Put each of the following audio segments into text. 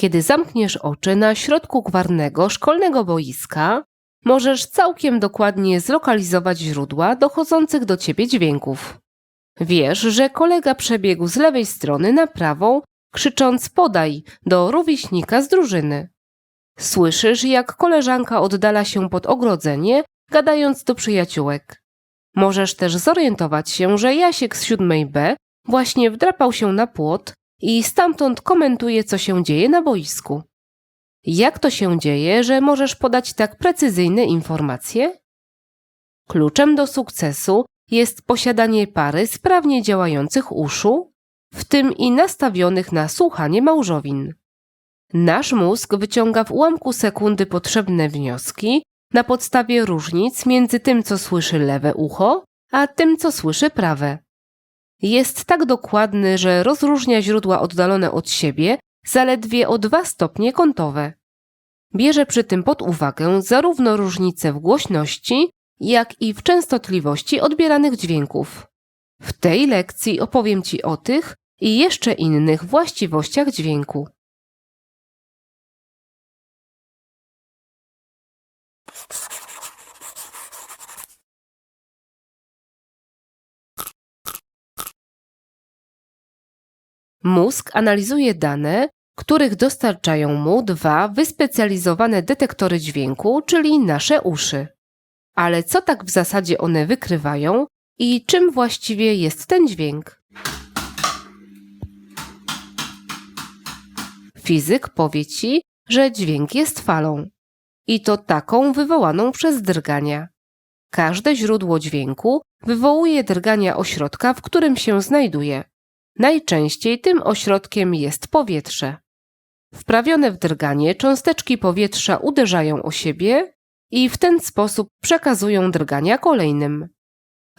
Kiedy zamkniesz oczy na środku gwarnego szkolnego boiska, możesz całkiem dokładnie zlokalizować źródła dochodzących do ciebie dźwięków. Wiesz, że kolega przebiegł z lewej strony na prawą, krzycząc podaj do rówieśnika z drużyny. Słyszysz, jak koleżanka oddala się pod ogrodzenie, gadając do przyjaciółek. Możesz też zorientować się, że Jasiek z siódmej B właśnie wdrapał się na płot i stamtąd komentuje, co się dzieje na boisku. Jak to się dzieje, że możesz podać tak precyzyjne informacje? Kluczem do sukcesu jest posiadanie pary sprawnie działających uszu, w tym i nastawionych na słuchanie małżowin. Nasz mózg wyciąga w ułamku sekundy potrzebne wnioski na podstawie różnic między tym, co słyszy lewe ucho, a tym, co słyszy prawe. Jest tak dokładny, że rozróżnia źródła oddalone od siebie zaledwie o dwa stopnie kątowe. Bierze przy tym pod uwagę zarówno różnice w głośności, jak i w częstotliwości odbieranych dźwięków. W tej lekcji opowiem Ci o tych i jeszcze innych właściwościach dźwięku. Mózg analizuje dane, których dostarczają mu dwa wyspecjalizowane detektory dźwięku, czyli nasze uszy. Ale co tak w zasadzie one wykrywają i czym właściwie jest ten dźwięk? Fizyk powie ci, że dźwięk jest falą. I to taką wywołaną przez drgania. Każde źródło dźwięku wywołuje drgania ośrodka, w którym się znajduje. Najczęściej tym ośrodkiem jest powietrze. Wprawione w drganie cząsteczki powietrza uderzają o siebie i w ten sposób przekazują drgania kolejnym.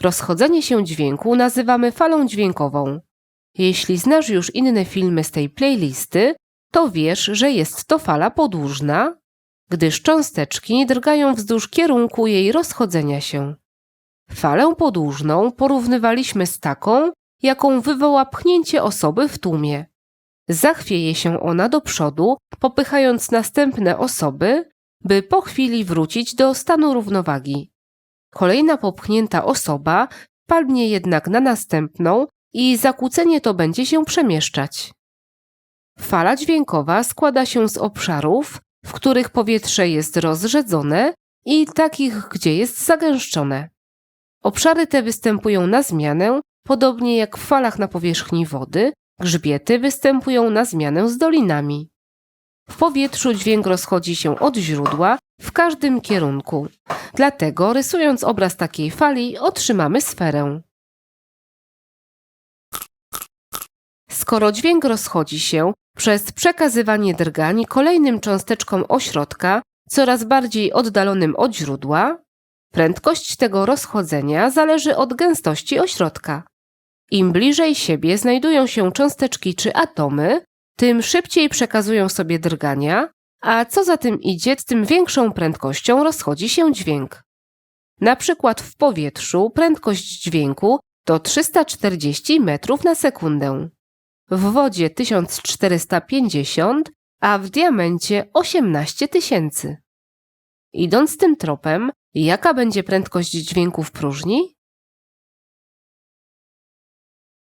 Rozchodzenie się dźwięku nazywamy falą dźwiękową. Jeśli znasz już inne filmy z tej playlisty, to wiesz, że jest to fala podłużna, gdyż cząsteczki drgają wzdłuż kierunku jej rozchodzenia się. Falę podłużną porównywaliśmy z taką, jaką wywoła pchnięcie osoby w tłumie. Zachwieje się ona do przodu, popychając następne osoby, by po chwili wrócić do stanu równowagi. Kolejna popchnięta osoba padnie jednak na następną i zakłócenie to będzie się przemieszczać. Fala dźwiękowa składa się z obszarów, w których powietrze jest rozrzedzone i takich, gdzie jest zagęszczone. Obszary te występują na zmianę, podobnie jak w falach na powierzchni wody, grzbiety występują na zmianę z dolinami. W powietrzu dźwięk rozchodzi się od źródła w każdym kierunku. Dlatego, rysując obraz takiej fali, otrzymamy sferę. Skoro dźwięk rozchodzi się przez przekazywanie drgań kolejnym cząsteczkom ośrodka, coraz bardziej oddalonym od źródła, prędkość tego rozchodzenia zależy od gęstości ośrodka. Im bliżej siebie znajdują się cząsteczki czy atomy, tym szybciej przekazują sobie drgania, a co za tym idzie, tym większą prędkością rozchodzi się dźwięk. Na przykład w powietrzu prędkość dźwięku to 340 metrów na sekundę, w wodzie 1450, a w diamencie 18 tysięcy. Idąc tym tropem, jaka będzie prędkość dźwięku w próżni?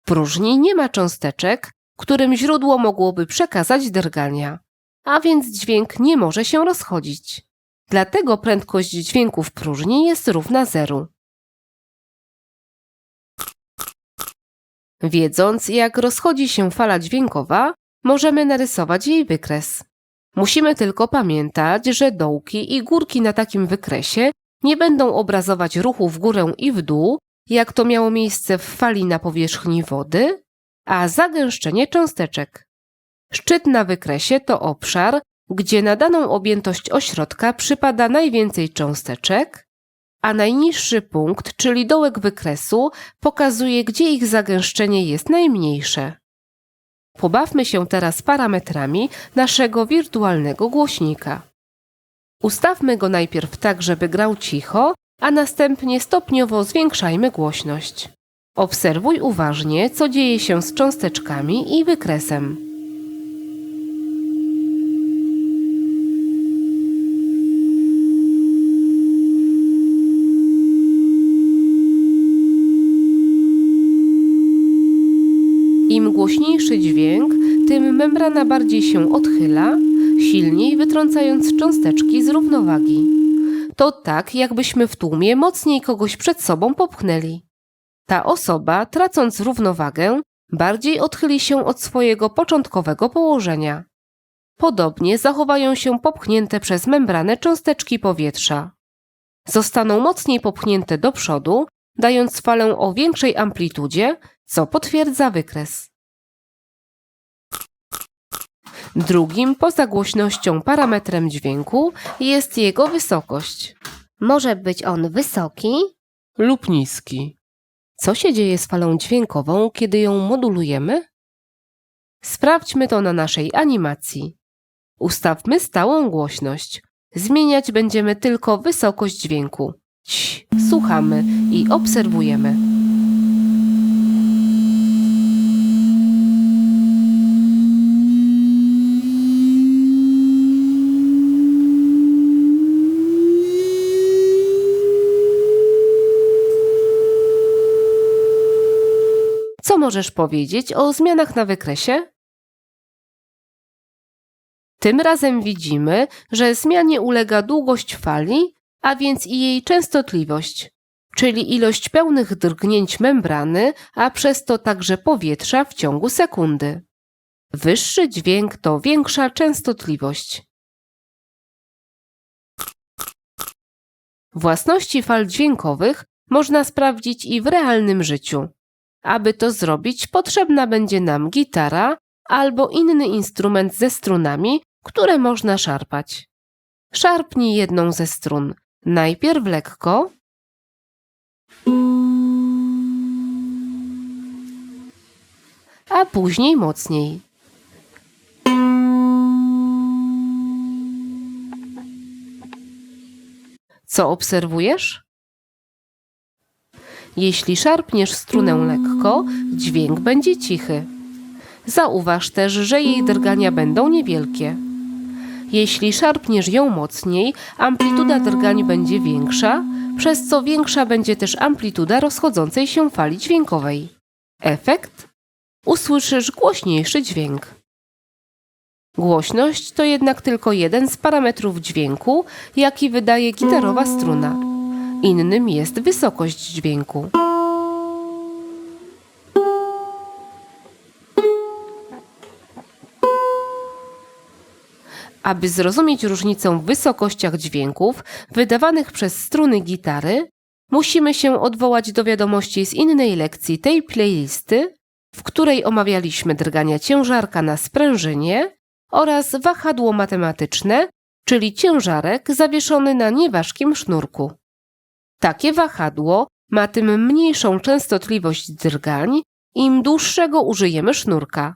Próżni nie ma cząsteczek, którym źródło mogłoby przekazać drgania, a więc dźwięk nie może się rozchodzić. Dlatego prędkość dźwięku w próżni jest równa zeru. Wiedząc, jak rozchodzi się fala dźwiękowa, możemy narysować jej wykres. Musimy tylko pamiętać, że dołki i górki na takim wykresie nie będą obrazować ruchu w górę i w dół, jak to miało miejsce w fali na powierzchni wody, a zagęszczenie cząsteczek. Szczyt na wykresie to obszar, gdzie na daną objętość ośrodka przypada najwięcej cząsteczek, a najniższy punkt, czyli dołek wykresu, pokazuje, gdzie ich zagęszczenie jest najmniejsze. Pobawmy się teraz parametrami naszego wirtualnego głośnika. Ustawmy go najpierw tak, żeby grał cicho, a następnie stopniowo zwiększajmy głośność. Obserwuj uważnie, co dzieje się z cząsteczkami i wykresem. Im głośniejszy dźwięk, tym membrana bardziej się odchyla, silniej wytrącając cząsteczki z równowagi. To tak, jakbyśmy w tłumie mocniej kogoś przed sobą popchnęli. Ta osoba, tracąc równowagę, bardziej odchyli się od swojego początkowego położenia. Podobnie zachowają się popchnięte przez membranę cząsteczki powietrza. Zostaną mocniej popchnięte do przodu, dając falę o większej amplitudzie, co potwierdza wykres. Drugim poza głośnością parametrem dźwięku jest jego wysokość Może być on wysoki, lub niski. Co się dzieje z falą dźwiękową, kiedy ją modulujemy? Sprawdźmy to na naszej animacji. Ustawmy stałą głośność. Zmieniać będziemy tylko wysokość dźwięku. Słuchamy i obserwujemy. Co możesz powiedzieć o zmianach na wykresie? Tym razem widzimy, że zmianie ulega długość fali, a więc i jej częstotliwość, czyli ilość pełnych drgnięć membrany, a przez to także powietrza w ciągu sekundy. Wyższy dźwięk to większa częstotliwość. Własności fal dźwiękowych można sprawdzić i w realnym życiu. Aby to zrobić, potrzebna będzie nam gitara albo inny instrument ze strunami, które można szarpać. Szarpnij jedną ze strun. Najpierw lekko, a później mocniej. Co obserwujesz? Jeśli szarpniesz strunę lekko, dźwięk będzie cichy. Zauważ też, że jej drgania będą niewielkie. Jeśli szarpniesz ją mocniej, amplituda drgań będzie większa, przez co większa będzie też amplituda rozchodzącej się fali dźwiękowej. Efekt? Usłyszysz głośniejszy dźwięk. Głośność to jednak tylko jeden z parametrów dźwięku, jaki wydaje gitarowa struna. Innym jest wysokość dźwięku. Aby zrozumieć różnicę w wysokościach dźwięków wydawanych przez struny gitary, musimy się odwołać do wiadomości z innej lekcji tej playlisty, w której omawialiśmy drgania ciężarka na sprężynie oraz wahadło matematyczne, czyli ciężarek zawieszony na nieważkim sznurku. Takie wahadło ma tym mniejszą częstotliwość drgań, im dłuższego użyjemy sznurka.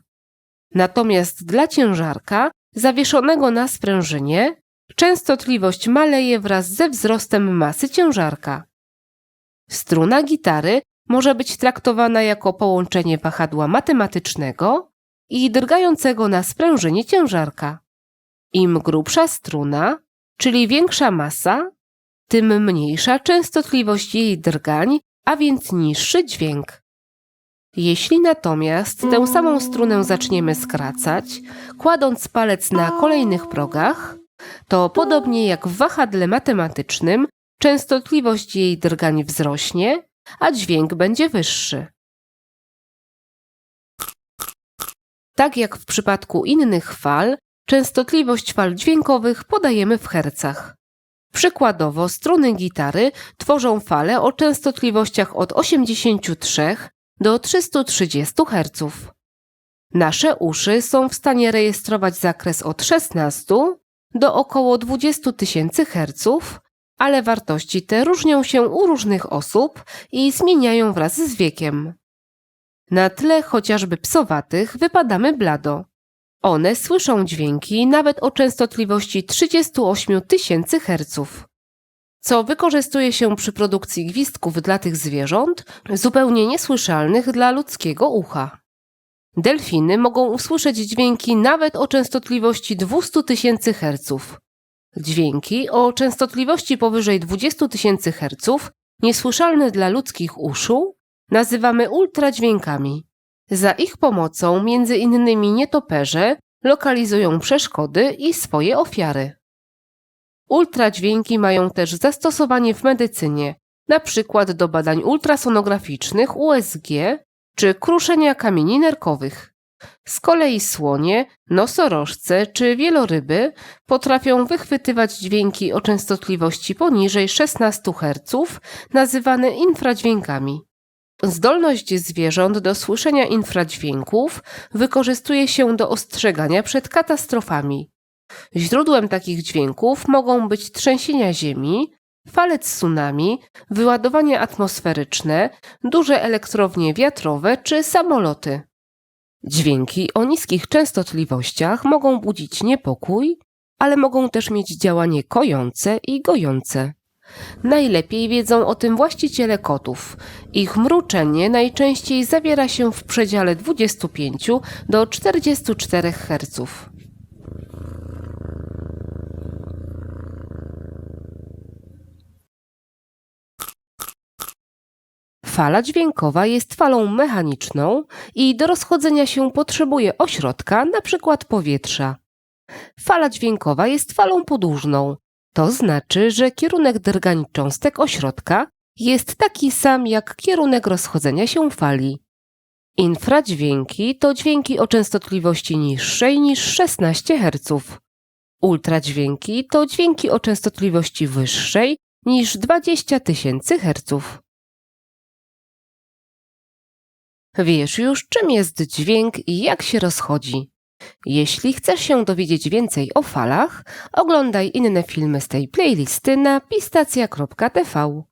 Natomiast dla ciężarka zawieszonego na sprężynie częstotliwość maleje wraz ze wzrostem masy ciężarka. Struna gitary może być traktowana jako połączenie wahadła matematycznego i drgającego na sprężynie ciężarka. Im grubsza struna, czyli większa masa, tym mniejsza częstotliwość jej drgań, a więc niższy dźwięk. Jeśli natomiast tę samą strunę zaczniemy skracać, kładąc palec na kolejnych progach, to podobnie jak w wahadle matematycznym, częstotliwość jej drgań wzrośnie, a dźwięk będzie wyższy. Tak jak w przypadku innych fal, częstotliwość fal dźwiękowych podajemy w hercach. Przykładowo struny gitary tworzą fale o częstotliwościach od 83 do 330 Hz. Nasze uszy są w stanie rejestrować zakres od 16 do około 20 tysięcy Hz, ale wartości te różnią się u różnych osób i zmieniają wraz z wiekiem. Na tle chociażby psowatych wypadamy blado. One słyszą dźwięki nawet o częstotliwości 38 tysięcy Hz, co wykorzystuje się przy produkcji gwizdków dla tych zwierząt zupełnie niesłyszalnych dla ludzkiego ucha. Delfiny mogą usłyszeć dźwięki nawet o częstotliwości 200 tysięcy Hz. Dźwięki o częstotliwości powyżej 20 tysięcy Hz, niesłyszalne dla ludzkich uszu, nazywamy ultradźwiękami. Za ich pomocą między innymi nietoperze lokalizują przeszkody i swoje ofiary. Ultradźwięki mają też zastosowanie w medycynie, przykład do badań ultrasonograficznych USG czy kruszenia kamieni nerkowych. Z kolei słonie, nosorożce czy wieloryby potrafią wychwytywać dźwięki o częstotliwości poniżej 16 Hz, nazywane infradźwiękami. Zdolność zwierząt do słyszenia infradźwięków wykorzystuje się do ostrzegania przed katastrofami. Źródłem takich dźwięków mogą być trzęsienia ziemi, fale tsunami, wyładowania atmosferyczne, duże elektrownie wiatrowe czy samoloty. Dźwięki o niskich częstotliwościach mogą budzić niepokój, ale mogą też mieć działanie kojące i gojące. Najlepiej wiedzą o tym właściciele kotów. Ich mruczenie najczęściej zawiera się w przedziale 25 do 44 Hz. Fala dźwiękowa jest falą mechaniczną i do rozchodzenia się potrzebuje ośrodka, np. powietrza. Fala dźwiękowa jest falą podłużną. To znaczy, że kierunek drgań cząstek ośrodka jest taki sam jak kierunek rozchodzenia się fali. Infradźwięki to dźwięki o częstotliwości niższej niż 16 Hz. Ultradźwięki to dźwięki o częstotliwości wyższej niż 20 tysięcy Hz. Wiesz już, czym jest dźwięk i jak się rozchodzi. Jeśli chcesz się dowiedzieć więcej o falach, oglądaj inne filmy z tej playlisty na pistacja.tv.